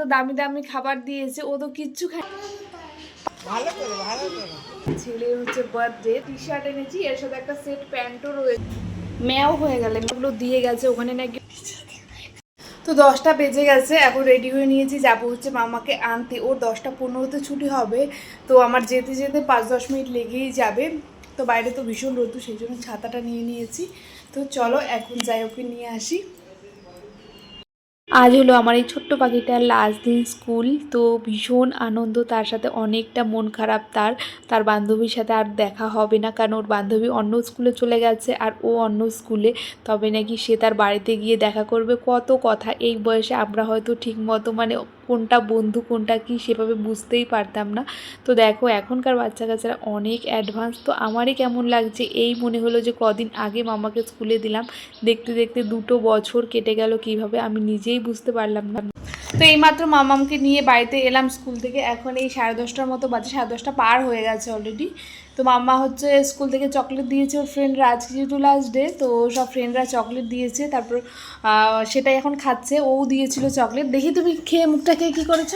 এত দামি দামি খাবার দিয়েছে ও তো কিচ্ছু খায় ছেলের হচ্ছে বার্থডে টি শার্ট এনেছি এর সাথে একটা সেট প্যান্টও রয়েছে ম্যাও হয়ে গেলে ওগুলো দিয়ে গেছে ওখানে নাকি তো দশটা বেজে গেছে এখন রেডি হয়ে নিয়েছি যাব হচ্ছে মামাকে আনতে। ওর দশটা পনেরোতে ছুটি হবে তো আমার যেতে যেতে পাঁচ দশ মিনিট লেগেই যাবে। তো বাইরে তো ভীষণ রোদ্দু সেই জন্য ছাতাটা নিয়ে নিয়েছি। তো চলো এখন যাই ওকে নিয়ে আসি। আজ হলো আমার এই ছোট্ট পাখিটার লাস্ট দিন স্কুল তো ভীষণ আনন্দ, তার সাথে অনেকটা মন খারাপ তার। তার বান্ধবীর সাথে আর দেখা হবে না, কারণ ওর বান্ধবী অন্য স্কুলে চলে গেছে আর ও অন্য স্কুলে তবে নাকি সে তার বাড়িতে গিয়ে দেখা করবে। কত কথা, এই বয়সে আমরা হয়তো ঠিক মতো মানে কোনটা বন্ধু, কোনটা কি সেভাবে বুঝতেই পারতাম না। তো দেখো, এখনকার বাচ্চা কাচ্চারা অনেক অ্যাডভান্স তো আমারই কেমন লাগছে এই মনে হলো যে কদিন আগে মামাকে স্কুলে দিলাম। দেখতে দেখতে দুটো বছর কেটে গেল কীভাবে আমি নিজেই বুঝতে পারলাম না। তো এইমাত্র মামামকে নিয়ে বাড়িতে এলাম স্কুল থেকে। এখন এই সাড়ে দশটার মতো বাজে, সাড়ে দশটা পার হয়ে গেছে অলরেডি তো মাম্মা হচ্ছে স্কুল থেকে চকলেট দিয়েছে ওর ফ্রেন্ডরা আজকে যেহেতু লাস্ট ডে তো সব ফ্রেন্ডরা চকলেট দিয়েছে। তারপর সেটাই এখন খাচ্ছে। ও দিয়েছিল চকলেট। দেখি তুমি খেয়ে মুখটা খেয়ে কী করেছ?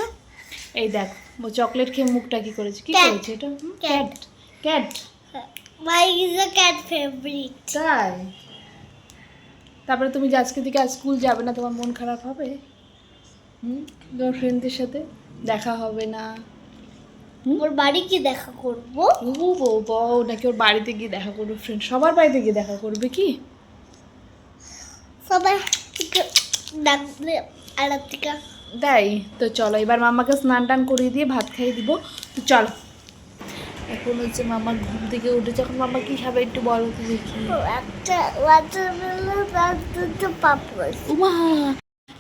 এই দেখ ও চকলেট খেয়ে মুখটা কী করেছে? কী. করেছে এটা? Cat cat cat. Favorite. তাই? তারপরে তুমি যে আজকে থেকে আজ স্কুল যাবে না তোমার মন খারাপ হবে? হুম? তোমার ফ্রেন্ডদের সাথে দেখা হবে না। ওর বাড়ি কি দেখা করব। ও ও নাকি ওর বাড়িতে গিয়ে দেখা করবে ফ্রেন্ড সবার বাড়িতে গিয়ে দেখা করবে কি? সবাই থেকে ডাকলে আড়ার থেকে। তাই তো চলো এবার মামাকে স্নান টান করিয়ে দিয়ে ভাত খাইয়ে দিব। তো চলো। এখন হচ্ছে মামার ঘুম থেকে উঠেছে। এখন মামা কি খাবে একটু বলো তো দেখি। একটা ওয়াটারমেলন আর দুটো পাপড়। উমা!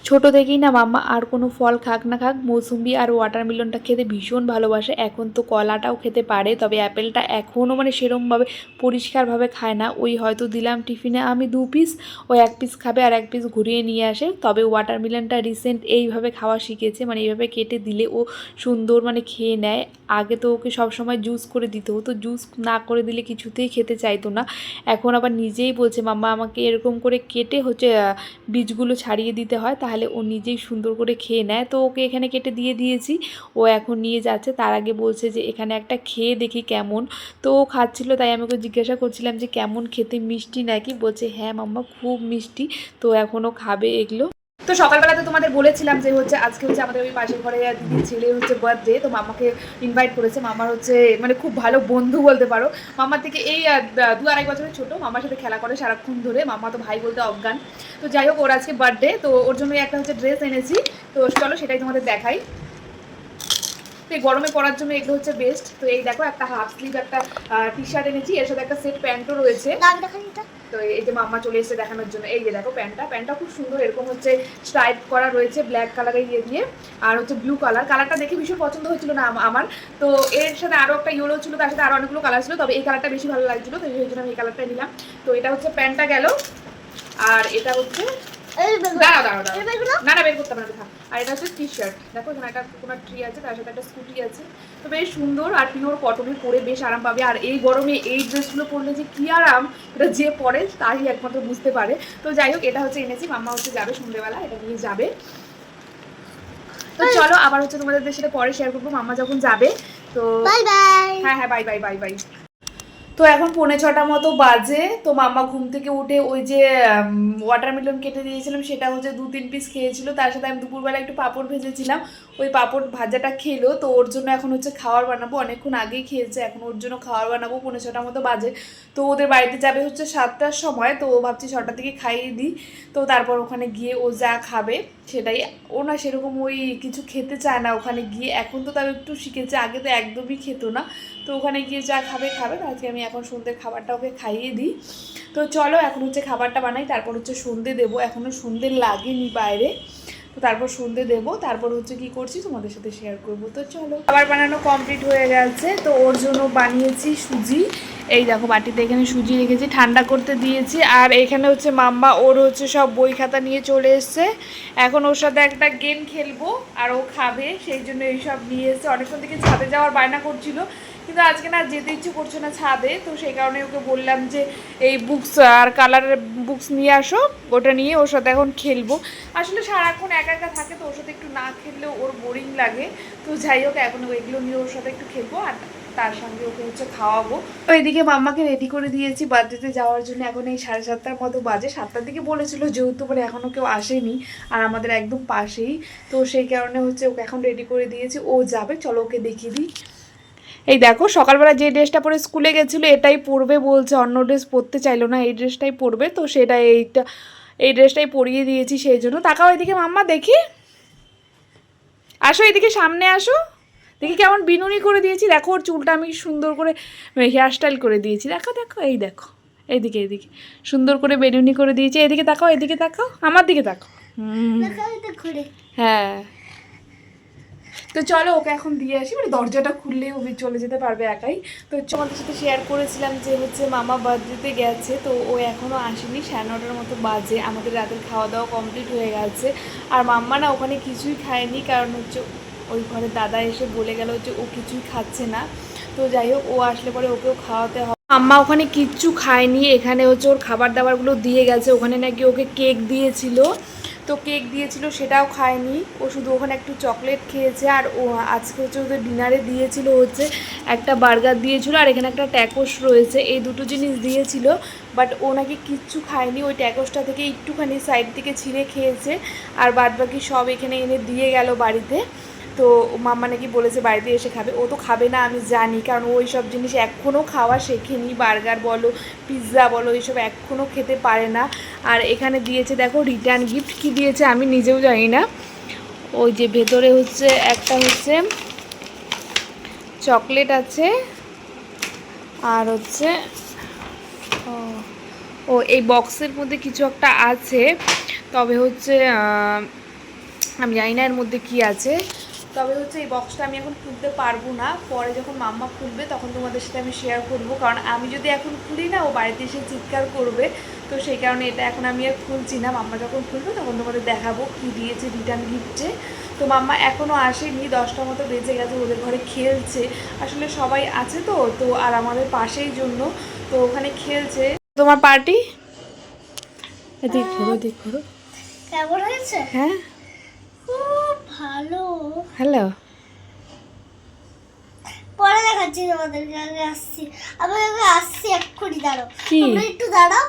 ছোট থেকেই না মাম্মা আর কোনো ফল খাক না খাক, মৌসুম্বি আর ওয়াটারমেলনটা খেতে ভীষণ ভালোবাসে। এখন তো কলাটাও খেতে পারে, তবে অ্যাপেলটা এখনও মানে সেরমভাবে পরিষ্কারভাবে খায় না। ওই হয়তো দিলাম টিফিনে আমি দু পিস ও এক পিস খাবে আর এক পিস ঘুরিয়ে নিয়ে আসে। তবে ওয়াটারমেলনটা রিসেন্ট এইভাবে খাওয়া শিখেছে মানে এইভাবে কেটে দিলে ও সুন্দর মানে খেয়ে নেয়। আগে তো ওকে সবসময় জুস করে দিতে হতো জুস না করে দিলে কিছুতেই খেতে চাইতো না। এখন আবার নিজেই বলছে, মাম্মা, আমাকে এরকম করে কেটে হচ্ছে বীজগুলো ছাড়িয়ে দিতে হয়। তাহলে ও নিজেই সুন্দর করে খেয়ে নেয়। তো ওকে এখানে কেটে দিয়ে দিয়েছি। ও এখন নিয়ে যাচ্ছে। তার আগে বলছে যে, এখানে একটা খেয়ে দেখি কেমন। তো ও খাচ্ছিল, তাই আমি ওকে জিজ্ঞাসা করছিলাম যে, কেমন খেতে? মিষ্টি নাকি? বলছে হ্যাঁ মাম্মা, খুব মিষ্টি। তো এখনও খাবে এগুলো। তো সকালবেলাতে তোমাদের বলেছিলাম যে হচ্ছে আজকে হচ্ছে আমাদের ওই পাশের ঘরে দিদির ছেলে হচ্ছে বার্থডে তো মামাকে ইনভাইট করেছে। মামার হচ্ছে মানে খুব ভালো বন্ধু বলতে পারো। মামার থেকে এই দু আড়াই বছরের ছোটো, মামার সাথে খেলা করে সারাক্ষণ ধরে। মামা তো ভাই বলতে অজ্ঞান। তো যাই হোক, ওর আজকে বার্থডে তো ওর জন্য একটা হচ্ছে ড্রেস এনেছি। তো চলো সেটাই তোমাদের দেখাই। এই গরমে পরার জন্য এগুলো হচ্ছে বেস্ট তো এই দেখো একটা হাফ স্লিভ একটা টি শার্ট এনেছি। এর সাথে একটা সেট প্যান্টও রয়েছে। তো এই যে মাম্মা চলে এসেছে দেখানোর জন্য। এই যে দেখো প্যান্টটা প্যান্টটা খুব সুন্দর এরকম হচ্ছে স্ট্রাইপ করা রয়েছে ব্ল্যাক কালারের ইয়ে দিয়ে। আর হচ্ছে ব্লু কালার কালারটা দেখে ভীষণ পছন্দ হয়েছিল না আমার। তো এর সাথে আরও একটা ইয়েলো ছিল তার সাথে আরও অনেকগুলো কালার ছিল। তবে এই কালারটা বেশি ভালো লাগছিল তো এই জন্য আমি এই কালারটা নিলাম। তো এটা হচ্ছে প্যান্টটা গেল। আর এটা হচ্ছে দাঁড়াও দাঁড়াও দাঁড়াও। না না বের করতে হবে না আর এটা হচ্ছে টি শার্ট দেখো এখানে একটা কোনো ট্রি আছে তার সাথে একটা স্কুটি আছে। তো বেশ সুন্দর আর পিওর কটনের পরে বেশ আরাম পাবে। আর এই গরমে এই ড্রেসগুলো পরলে যে কি আরাম এটা যে পরে তাই একমাত্র বুঝতে পারে। তো যাই হোক এটা হচ্ছে এনেছি মাম্মা হচ্ছে যাবে সন্ধ্যেবেলা এটা নিয়ে যাবে। তো চলো আবার হচ্ছে তোমাদের সাথে পরে শেয়ার করব। মাম্মা যখন যাবে তো বাই বাই। হ্যাঁ হ্যাঁ বাই বাই বাই বাই। তো এখন পৌনে ছটা মতো বাজে, তো মাম্মা ঘুম থেকে উঠে ওই যে ওয়াটারমেলন কেটে দিয়েছিলাম, সেটা হচ্ছে দু তিন পিস খেয়েছিল, তার সাথে আমি দুপুরবেলা একটু পাঁপড় ভেজেছিলাম, ওই পাঁপড় ভাজাটা খেলো, তো ওর জন্য এখন হচ্ছে খাবার বানাবো, অনেকক্ষণ আগেই খেয়েছে, এখন ওর জন্য খাবার বানাবো, পৌনে ছটা মতো বাজে, তো ওদের বাড়িতে যাবে হচ্ছে সাতটার সময়, তো ভাবছি ছটার থেকে খাইয়ে দিই, তো তারপর ওখানে গিয়ে ও যা খাবে সেটাই ও না সেরকম ওই কিছু খেতে চায় না ওখানে গিয়ে। এখন তো তাও একটু শিখেছে, আগে তো একদমই খেত না। তো ওখানে গিয়ে যা খাবে খাবে। তো আজকে আমি এখন সন্ধ্যের খাবারটা ওকে খাইয়ে দিই। তো চলো এখন হচ্ছে খাবারটা বানাই, তারপর হচ্ছে সন্ধে দেবো। এখনও সন্ধে লাগেনি বাইরে। তো তারপর সন্ধে দেবো, তারপর হচ্ছে কি করছি তোমাদের সাথে শেয়ার করব। তো চলো, খাবার বানানো কমপ্লিট হয়ে গেছে। তো ওর জন্য বানিয়েছি সুজি। এই দেখো বাটিতে এখানে সুজি রেখেছি, ঠান্ডা করতে দিয়েছি। আর এখানে হচ্ছে মাম্মা, ওর হচ্ছে সব বই খাতা নিয়ে চলে এসছে। এখন ওর সাথে একটা গেম খেলব, আর ও খাবে, সেই জন্য এইসব নিয়ে এসছে। অনেকক্ষণ থেকে ছাদে যাওয়ার বায়না করছিল, কিন্তু আজকে না যেতে ইচ্ছে করছে না ছাদে। তো সেই কারণে ওকে বললাম যে, এই বুকস আর কালারের বুকস নিয়ে আসো, ওটা নিয়ে ওর সাথে এখন খেলব। আসলে সারাক্ষণ একা একা থাকে, তো ওর সাথে একটু না খেললেও ওর বোরিং লাগে। তো যাই হোক, এখন এগুলো নিয়ে ওর সাথে একটু খেলব, আর তার সঙ্গে ওকে হচ্ছে খাওয়াবো। তো এদিকে মাম্মাকে রেডি করে দিয়েছি বার্থডেতে যাওয়ার জন্য এখন এই সাড়ে সাতটার মতো বাজে। সাতটার দিকে বলেছিল যেহেতু মানে এখনও কেউ আসেনি, আর আমাদের একদম পাশেই। তো সেই কারণে হচ্ছে ওকে এখন রেডি করে দিয়েছি। ও যাবে, চলো ওকে দেখিয়ে দিই। এই দেখো, সকালবেলা যে ড্রেসটা পরে স্কুলে গেছিল, এটাই পরবে বলছে। অন্য ড্রেস পরতে চাইলো না, এই ড্রেসটাই পরবে। তো সেটা এইটা, এই ড্রেসটাই পরিয়ে দিয়েছি সেই জন্য। তাকাও এদিকে মাম্মা, দেখি। আসো এদিকে, সামনে আসো। দেখি কেমন বিনুনি করে দিয়েছি। দেখো ওর চুলটা আমি সুন্দর করে হেয়ার স্টাইল করে দিয়েছি। দেখো দেখো, এই দেখো, এইদিকে এইদিকে। সুন্দর করে বেনুনি করে দিয়েছি। এদিকে তাকাও এদিকে তাকাও, আমার দিকে তাকাও। হ্যাঁ। তো চলো, ওকে এখন দিয়ে আসি। মানে দরজাটা খুললেই ও চলে যেতে পারবে একাই। তো তোমাদের সাথে শেয়ার করেছিলাম যে হচ্ছে মামা বার্থডেতে গেছে। তো ও এখনও আসেনি, সাড়ে নটার মতো বাজে। আমাদের রাতের খাওয়া দাওয়া কমপ্লিট হয়ে গেছে। আর মাম্মা না ওখানে কিছুই খায়নি, কারণ হচ্ছে ওই ঘরে দাদা এসে বলে গেল যে ও কিছুই খাচ্ছে না। তো যাই হোক, ও আসলে পরে ওকেও খাওয়াতে হবে। আম্মা ওখানে কিচ্ছু খায়নি, এখানে হচ্ছে ওর খাবার দাবারগুলো দিয়ে গেছে। ওখানে নাকি ওকে কেক দিয়েছিল। তো কেক দিয়েছিল, সেটাও খায়নি। ও শুধু ওখানে একটু চকলেট খেয়েছে আর ও আজকে হচ্ছে ওদের ডিনারে দিয়েছিল হচ্ছে একটা বার্গার দিয়েছিল আর এখানে একটা ট্যাকোস রয়েছে। এই দুটো জিনিস দিয়েছিল, বাট ও নাকি কিচ্ছু খায়নি। ওই ট্যাকোসটা থেকে একটুখানি সাইড থেকে ছিঁড়ে খেয়েছে। আর বাদবাকি সব এখানে এনে দিয়ে গেল বাড়িতে। তো মাম্মা নাকি বলেছে বাড়িতে এসে খাবে। ও তো খাবে না আমি জানি। কারণ ওই সব জিনিস এখনও খাওয়া শেখেনি। বার্গার বলো পিৎজা বলো এইসব এখনও খেতে পারে না। আর এখানে দিয়েছে দেখো রিটার্ন গিফট কি দিয়েছে আমি নিজেও জানি না। ওই যে ভেতরে হচ্ছে একটা হচ্ছে চকলেট আছে। আর হচ্ছে ও, এই বক্সের মধ্যে কিছু একটা আছে। তবে হচ্ছে আমি জানি না এর মধ্যে কি আছে। তবে হচ্ছে এই বক্সটা আমি এখন খুলতে পারব না। পরে যখন মাম্মা খুলবে তখন তোমাদের সাথে আমি শেয়ার করব। কারণ আমি যদি এখন খুলি না ও বাড়িতে এসে চিৎকার করবে। তো সেই কারণে এটা এখন আমি আর খুলছি না। মাম্মা যখন খুলবে তখন তোমাদের দেখাবো কি দিয়েছে রিটার্ন গিফটে তো মাম্মা এখনও আসেনি দশটা মতো বেজে গেছে ওদের ঘরে খেলছে। আসলে সবাই আছে তো তো আর আমাদের পাশেই জন্য তো ওখানে খেলছে। তোমার পার্টি এদিক ঘোরো এদিক ঘোরো। কেমন হয়েছে? হ্যাঁ। ভালো। হ্যালো। পরে দেখাচ্ছি তোমাদেরকে আগে আসছি। আমি আসছি এক্ষুনি দাঁড়াও? একটু দাঁড়াও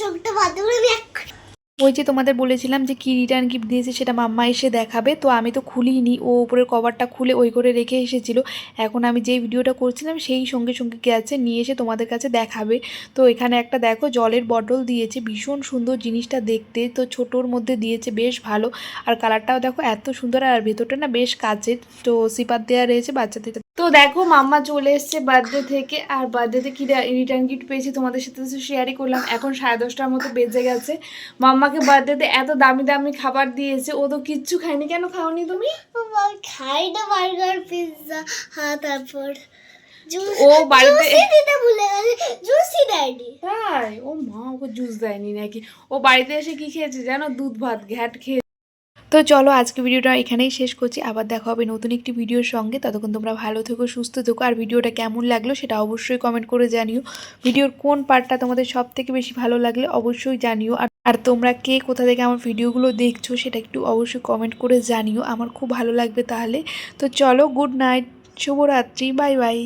চোখটা বাদ করে আমি এক্ষুনি ওই যে তোমাদের বলেছিলাম যে কি রিটার্ন গিফট দিয়েছে সেটা মাম্মা এসে দেখাবে, তো আমি তো খুলিনি। ও উপরের কভারটা খুলে ওই করে রেখে এসেছিল। এখন আমি যেই ভিডিওটা করছিলাম সেই সঙ্গে সঙ্গে গেছে নিয়ে এসে তোমাদের কাছে দেখাবে। তো এখানে একটা দেখো, জলের বটল দিয়েছে, ভীষণ সুন্দর জিনিসটা দেখতে। তো ছোটোর মধ্যে দিয়েছে, বেশ ভালো। আর কালারটাও দেখো, এত সুন্দর, আর ভেতরটা না বেশ কাচের। তো সিপার দেওয়া রয়েছে, বাচ্চাদের দেখো মাম্মা চলে এসছে বার্থডে থেকে। আর বার্থডেতে কি রিটার্ন গিফট পেয়েছি তোমাদের সাথে তো শেয়ারই করলাম। এখন সাড়ে দশটার মতো বেজে গেছে। মাম্মাকে বার্থডেতে এত দামি দামি খাবার দিয়েছে ও তো কিচ্ছু খায়নি। কেন খাওনি তুমি? খাই না বার্গার পিৎজা হ্যাঁ তারপর ও বাড়িতে- দিতে ভুলে গেছে জুসই দেয়নি। তাই? ও মা ওকে জুস দেয়নি নাকি? ও বাড়িতে এসে কি খেয়েছে জানো? দুধ ভাত ঘ্যাট খেয়ে তো চলো আজকে ভিডিওটা এখানেই শেষ করছি। আবার দেখা হবে নতুন একটি ভিডিওর সঙ্গে। ততক্ষণ তোমরা ভালো থেকো, সুস্থ থেকো। আর ভিডিওটা কেমন লাগল সেটা অবশ্যই কমেন্ট করে জানিও। ভিডিওর কোন পার্টটা তোমাদের সব থেকে বেশি ভালো লাগলে অবশ্যই জানিও। আর আর তোমরা কে কোথা থেকে আমার ভিডিওগুলো দেখছ সেটা একটু অবশ্যই কমেন্ট করে জানিও। আমার খুব ভালো লাগবে তাহলে। তো চলো গুড নাইট শুভরাত্রি বাই বাই